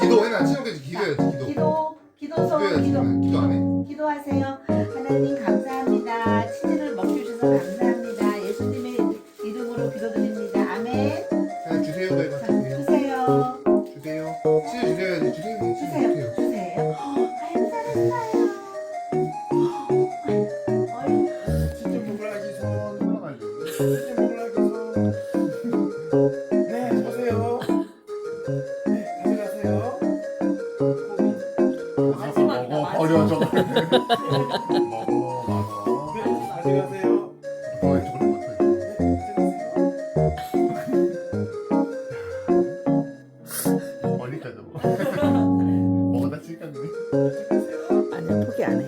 기도해놔 지금까지 기도해야지 기도 기도 기도서 기도해야지 기도. 기도 안 해? 기도하세요. 하나님 감사합니다. 치즈를 먹여주셔서 감사합니다. 예수님의 이름으로 기도드립니다. 아멘. 그냥 자. 주세요 네, 보세요. 네, 가져가세요. 마지막이다, 마지막. 어려워 저거 먹어 먹어 네, 가져가세요. 어 저걸 못해 가져가세요. 멀리까지 먹어 먹어다 칠까 그래 아니야 포기 안 해.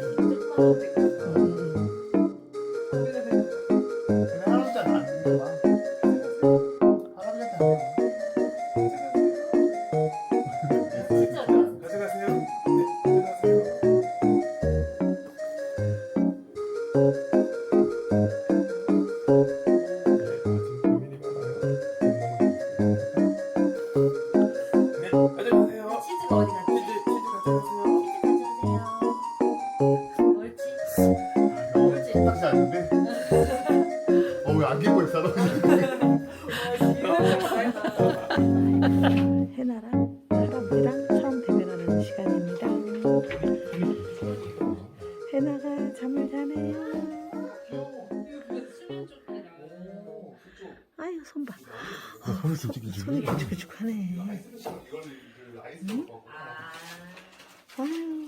어디 갔지? 옳지. 옳지. 어왜 안기고 있어? 해나랑 잠을 자네요. 아유 손 봐. 손을 솔직히 손이 기죽기죽하네. 아유